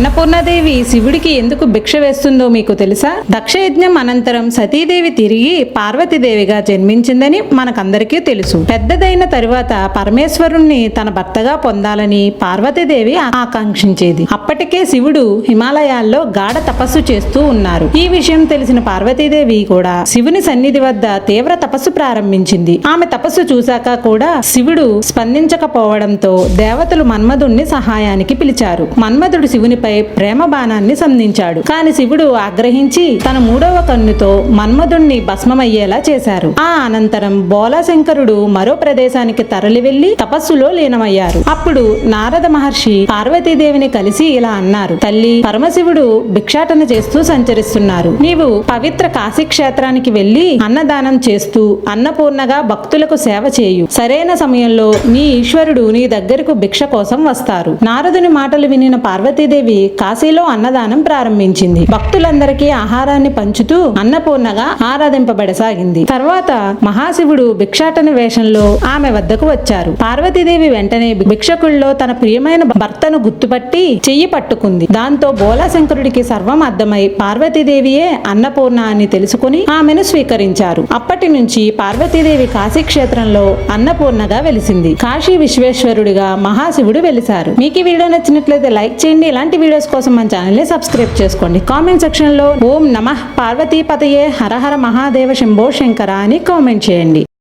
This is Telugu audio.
అన్నపూర్ణాదేవి శివుడికి ఎందుకు భిక్ష వేస్తుందో మీకు తెలుసా? దక్షయజ్ఞం అనంతరం సతీదేవి తిరిగి పార్వతీదేవిగా జన్మించిందని మనకందరికీ తెలుసు. పెద్దదైన తరువాత పరమేశ్వరుణ్ణి తన భర్తగా పొందాలని పార్వతీదేవి ఆకాంక్షించేది. అప్పటికే శివుడు హిమాలయాల్లో గాఢ తపస్సు చేస్తూ ఉన్నారు. ఈ విషయం తెలిసిన పార్వతీదేవి కూడా శివుని సన్నిధి వద్ద తీవ్ర తపస్సు ప్రారంభించింది. ఆమె తపస్సు చూశాక కూడా శివుడు స్పందించకపోవడంతో దేవతలు మన్మధుణ్ణి సహాయానికి పిలిచారు. మన్మధుడు శివునిపై ప్రేమ బాణాన్ని సంధించాడు. కాని శివుడు ఆగ్రహించి తన మూడవ కన్నుతో మన్మధుణ్ణి భస్మమయ్యేలా చేశారు. ఆ అనంతరం బోలాశంకరుడు మరో ప్రదేశానికి తరలి వెళ్ళి తపస్సులో లీనమయ్యారు. అప్పుడు నారద మహర్షి పార్వతీదేవిని కలిసి ఇలా అన్నారు తల్లి పరమశివుడు భిక్షాటన చేస్తూ సంచరిస్తున్నారు. నీవు పవిత్ర కాశీ క్షేత్రానికి వెళ్ళి అన్నదానం చేస్తూ అన్నపూర్ణగా భక్తులకు సేవ చేయు. సరైన సమయంలో నీ ఈశ్వరుడు నీ దగ్గరకు భిక్ష కోసం వస్తారు. నారదుని మాటలు వినిన పార్వతీదేవి కాశీలో అన్నదానం ప్రారంభించింది. భక్తులందరికీ ఆహారాన్ని పంచుతూ అన్నపూర్ణగా ఆరాధింపబడసాగింది. తర్వాత మహాశివుడు భిక్షాటన వేషంలో ఆమె వద్దకు వచ్చారు. పార్వతీదేవి వెంటనే భిక్షకుల్లో తన ప్రియమైన భర్తను గుర్తుపట్టి చెయ్యి పట్టుకుంది. దాంతో బోలాశంకరుడికి సర్వం అర్థమై పార్వతీదేవియే అన్నపూర్ణ అని తెలుసుకుని ఆమెను స్వీకరించారు. అప్పటి నుంచి పార్వతీదేవి కాశీ క్షేత్రంలో అన్నపూర్ణగా వెలిసింది. కాశీ విశ్వేశ్వరుడిగా మహాశివుడు వెలిశారు. మీకు ఈ వీడియో నచ్చినట్లయితే లైక్ చేయండి. ఇలాంటి వీడియోస్ కోసం మన ఛానల్ని సబ్స్క్రైబ్ చేసుకోండి. కామెంట్ సెక్షన్లో ఓం నమః పార్వతీపతయే హరహర మహాదేవ శంభో శంకర అని కామెంట్ చేయండి.